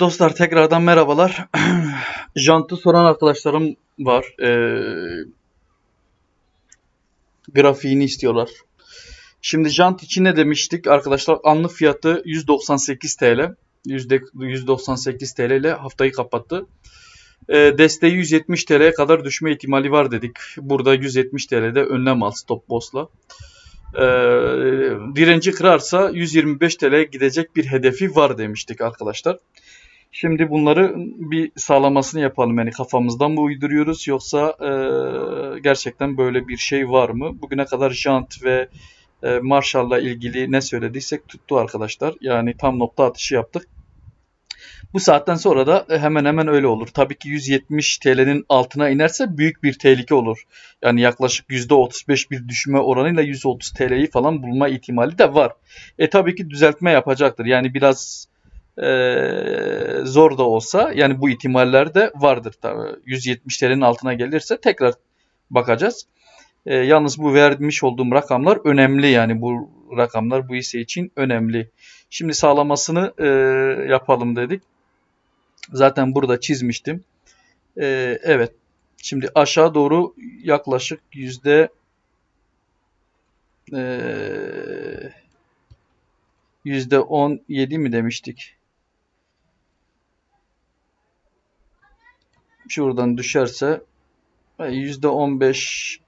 Dostlar tekrardan merhabalar. Jantı soran arkadaşlarım var. Ee, grafiğini istiyorlar. Şimdi jant için ne demiştik arkadaşlar? Anlık fiyatı 198 TL. Yüzde 198 TL ile haftayı kapattı. Ee, desteği 170 TL'ye kadar düşme ihtimali var dedik. Burada 170 TL'de önlem al stop boss'la. Ee, direnci kırarsa 125 TL'ye gidecek bir hedefi var demiştik arkadaşlar. Şimdi bunları bir sağlamasını yapalım. Yani kafamızdan mı uyduruyoruz yoksa e, gerçekten böyle bir şey var mı? Bugüne kadar Jant ve e, Marshall'la ilgili ne söylediysek tuttu arkadaşlar. Yani tam nokta atışı yaptık. Bu saatten sonra da hemen hemen öyle olur. Tabii ki 170 TL'nin altına inerse büyük bir tehlike olur. Yani yaklaşık %35 bir düşme oranıyla 130 TL'yi falan bulma ihtimali de var. E tabii ki düzeltme yapacaktır. Yani biraz e, zor da olsa yani bu ihtimaller de vardır. Tabii 170 TL'nin altına gelirse tekrar bakacağız. E, yalnız bu vermiş olduğum rakamlar önemli yani bu rakamlar bu hisse için önemli. Şimdi sağlamasını e, yapalım dedik. Zaten burada çizmiştim. E, evet. Şimdi aşağı doğru yaklaşık yüzde e, yüzde 17 mi demiştik? Şuradan düşerse yüzde 15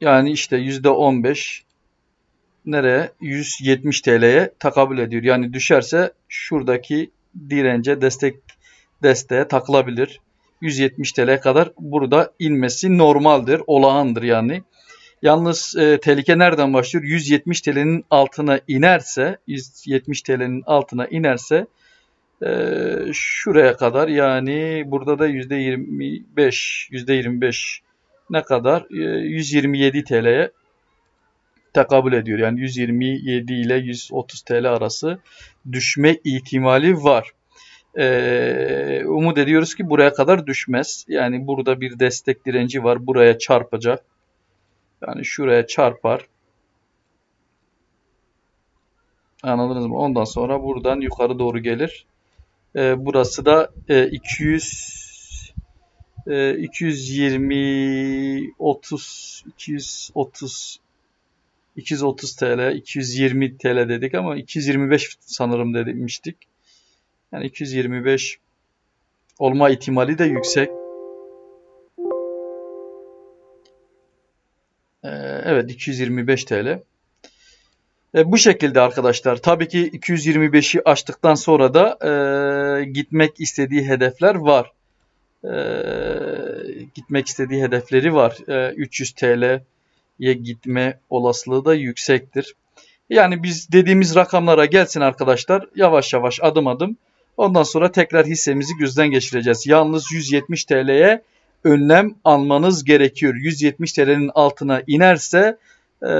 yani işte yüzde 15 nereye? 170 TL'ye takabül ediyor. Yani düşerse şuradaki dirence destek desteğe takılabilir. 170 TL'ye kadar burada inmesi normaldir, olağandır yani. Yalnız e, tehlike nereden başlıyor? 170 TL'nin altına inerse, 170 TL'nin altına inerse e, şuraya kadar yani burada da %25, %25 ne kadar? E, 127 TL'ye tekabül ediyor. Yani 127 ile 130 TL arası düşme ihtimali var. Ee, umut ediyoruz ki buraya kadar düşmez. Yani burada bir destek direnci var. Buraya çarpacak. Yani şuraya çarpar. Anladınız mı? Ondan sonra buradan yukarı doğru gelir. Ee, burası da e, 200 e, 220 30 230 230 TL, 220 TL dedik ama 225 sanırım demiştik. Yani 225 olma ihtimali de yüksek. Ee, evet 225 TL. E, bu şekilde arkadaşlar. Tabii ki 225'i açtıktan sonra da e, gitmek istediği hedefler var. E, gitmek istediği hedefleri var. E, 300 TL ye gitme olasılığı da yüksektir. Yani biz dediğimiz rakamlara gelsin arkadaşlar. Yavaş yavaş adım adım. Ondan sonra tekrar hissemizi gözden geçireceğiz. Yalnız 170 TL'ye önlem almanız gerekiyor. 170 TL'nin altına inerse e,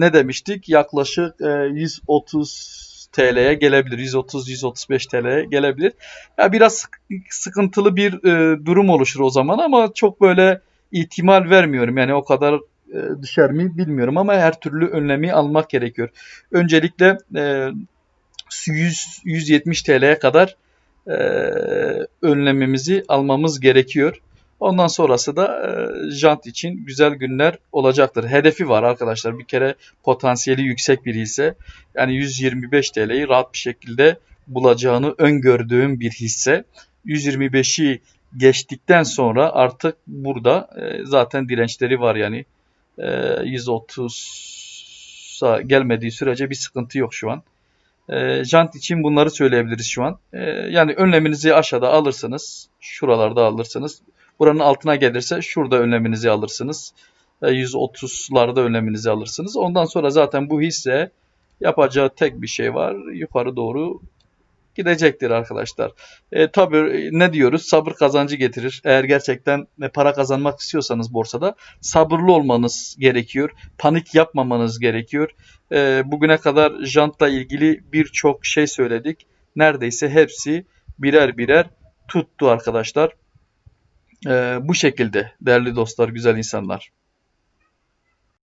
ne demiştik? Yaklaşık e, 130 TL'ye gelebilir. 130-135 TL'ye gelebilir. Ya biraz sıkıntılı bir e, durum oluşur o zaman ama çok böyle ihtimal vermiyorum. Yani o kadar e, düşer mi bilmiyorum ama her türlü önlemi almak gerekiyor. Öncelikle e, 100 170 TL'ye kadar e, önlemimizi almamız gerekiyor. Ondan sonrası da e, jant için güzel günler olacaktır. Hedefi var arkadaşlar. Bir kere potansiyeli yüksek biri ise yani 125 TL'yi rahat bir şekilde bulacağını öngördüğüm bir hisse. 125'i geçtikten sonra artık burada e, zaten dirençleri var yani 130'a gelmediği sürece bir sıkıntı yok şu an. E, jant için bunları söyleyebiliriz şu an. E, yani önleminizi aşağıda alırsınız. Şuralarda alırsınız. Buranın altına gelirse şurada önleminizi alırsınız. E, 130'larda önleminizi alırsınız. Ondan sonra zaten bu hisse yapacağı tek bir şey var. Yukarı doğru gidecektir arkadaşlar. E, tabii ne diyoruz? Sabır kazancı getirir. Eğer gerçekten e, para kazanmak istiyorsanız borsada sabırlı olmanız gerekiyor. Panik yapmamanız gerekiyor. E, bugüne kadar jantla ilgili birçok şey söyledik. Neredeyse hepsi birer birer tuttu arkadaşlar. E, bu şekilde değerli dostlar, güzel insanlar.